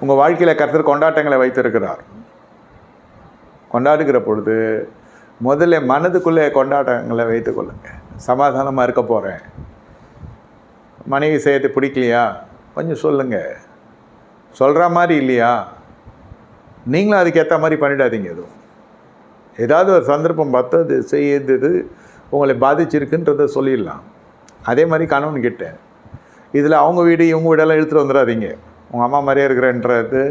உங்கள் வாழ்க்கையில் கர்த்தர் கொண்டாட்டங்களை வைத்திருக்கிறார். கொண்டாடுகிற பொழுது முதல்ல மனதுக்குள்ளே கொண்டாட்டங்களை வைத்துக்கொள்ளுங்க சமாதானமாக இருக்க போகிறேன் மனைவி செய்யறது பிடிக்கலையா? கொஞ்சம் சொல்லுங்கள் சொல்கிற மாதிரி இல்லையா? நீங்களும் அதுக்கேற்ற மாதிரி பண்ணிடாதீங்க எதுவும். ஏதாவது ஒரு சந்தர்ப்பம் பார்த்து அது செய்யுது உங்களை பாதிச்சிருக்குன்றத சொல்லிடலாம். அதே மாதிரி கணவன் கிட்டேன் இதில் அவங்க வீடு இவங்க வீடெல்லாம் எடுத்துகிட்டு வந்துடாதீங்க. உங்கள் அம்மா மாதிரியே இருக்கிறேன்றது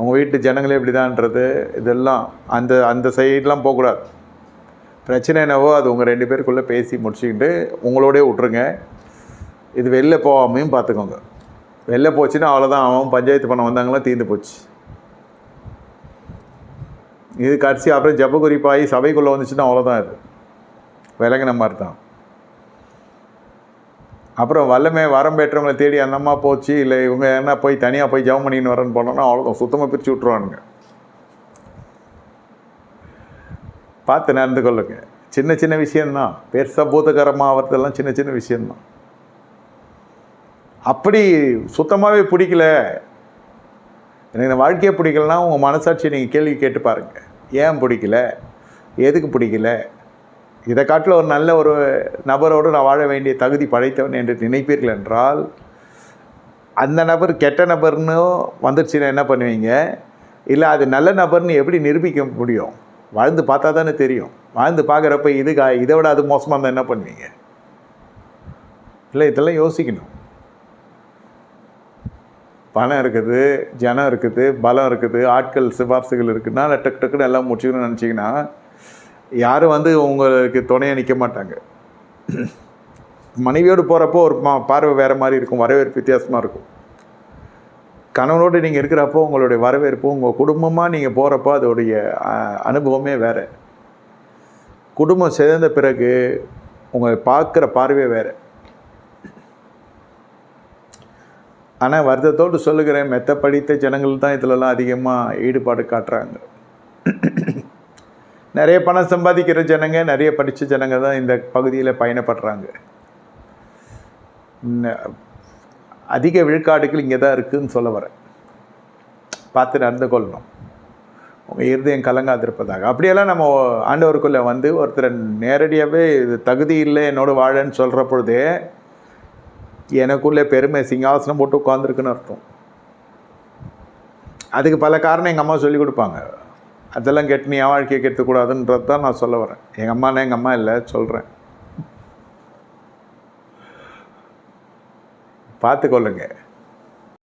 உங்கள் வீட்டு ஜனங்களே இப்படிதான்றது இதெல்லாம் அந்த அந்த சைடெலாம் போகக்கூடாது. பிரச்சனை என்னவோ அது உங்கள் ரெண்டு பேருக்குள்ளே பேசி முடிச்சுக்கிட்டு உங்களோடய விட்ருங்க இது வெளில போகாமையும் பார்த்துக்கோங்க. வெளில போச்சுன்னா அவ்வளோதான் அவன் பஞ்சாயத்து பண்ண வந்தாங்களாம் தீர்ந்து போச்சு. இது கடைசி அப்புறம் ஜப குறிப்பாகி சபைக்குள்ளே வந்துச்சுன்னா அவ்வளோதான் இது. விலங்கின மாதிரி தான் அப்புறம் வல்லமே வரம் பெற்றவங்களை தேடி அந்த அம்மா போச்சு இல்லை இவங்க என்ன போய் தனியாக போய் ஜவம் பண்ணின்னு வரேன்னு போனோன்னா அவ்வளோதான் சுத்தமாக பிரித்து விட்ருவானுங்க பார்த்து நடந்து கொள்ளுங்க. சின்ன சின்ன விஷயந்தான் பெருசாக பூதகரமாக ஆகிறதெல்லாம் சின்ன சின்ன விஷயந்தான் அப்படி சுத்தமாகவே பிடிக்கல. எனக்கு இந்த வாழ்க்கையே பிடிக்கலனா உங்கள் மனசாட்சியை நீங்கள் கேள்வி கேட்டு பாருங்கள் ஏன் பிடிக்கல? எதுக்கு பிடிக்கல? இதை காட்டில் ஒரு நல்ல ஒரு நபரோடு நான் வாழ வேண்டிய தகுதி படைத்தவன் என்று நினைப்பீர்கள் என்றால் அந்த நபர் கெட்ட நபர்னு வந்துடுச்சுன்னா என்ன பண்ணுவீங்க? இல்லை அது நல்ல நபர்னு எப்படி நிரூபிக்க முடியும்? வாழ்ந்து பார்த்தா தானே தெரியும். வாழ்ந்து பார்க்குறப்ப இது கா இதை விட அது மோசமாக இருந்தால் என்ன பண்ணுவீங்க? இல்லை இதெல்லாம் யோசிக்கணும். பணம் இருக்குது ஜனம் இருக்குது பலம் இருக்குது ஆட்கள் சிபார்சுகள் இருக்குதுன்னா டக்கு டக்குன்னு எல்லாம் முடிச்சுக்கணும்னு நினச்சிங்கன்னா யாரும் வந்து உங்களுக்கு துணையாக நிற்க மாட்டாங்க. மனைவியோடு போகிறப்போ ஒரு மா பார்வை வேறு மாதிரி இருக்கும் வரவேற்பு வித்தியாசமாக இருக்கும். கணவனோடு நீங்கள் இருக்கிறப்போ உங்களுடைய வரவேற்பு உங்கள் குடும்பமாக நீங்கள் போகிறப்போ அதோடைய அனுபவமே வேறு. குடும்பம் சேர்ந்த பிறகு உங்களை பார்க்குற பார்வையே வேறு. ஆனால் வருத்தத்தோடு சொல்லுகிறேன் மெத்த படித்த ஜனங்கள் தான் இதிலலாம் அதிகமாக ஈடுபாடு காட்டுறாங்க. நிறைய பணம் சம்பாதிக்கிற ஜனங்க நிறைய படித்த ஜனங்க தான் இந்த பகுதியில் பயணப்படுறாங்க. அதிக விழுக்காடுகள் இங்கே தான் இருக்குதுன்னு சொல்ல வரேன். பார்த்து நடந்து கொள்ளணும். உங்கள் இருதயம் கலங்காதிருப்பதாக. அப்படியெல்லாம் நம்ம ஆண்டவருக்குள்ளே வந்து ஒருத்தர் நேரடியாகவே இது தகுதி இல்லை என்னோட வாழன்னு சொல்கிற பொழுதே எனக்குள்ளே பெருமை சிங்காசனம் போட்டு உட்காந்துருக்குன்னு அர்த்தம். அதுக்கு பல காரணம் எங்கள் அம்மா சொல்லி கொடுப்பாங்க. அதெல்லாம் கெட்டு நீ என் வாழ்க்கையை கெட்டுக்கூடாதுன்றது தான் நான் சொல்ல வரேன். எங்கள் அம்மானா எங்கள் அம்மா இல்லை சொல்கிறேன் பார்த்துக்கொள்ளுங்க.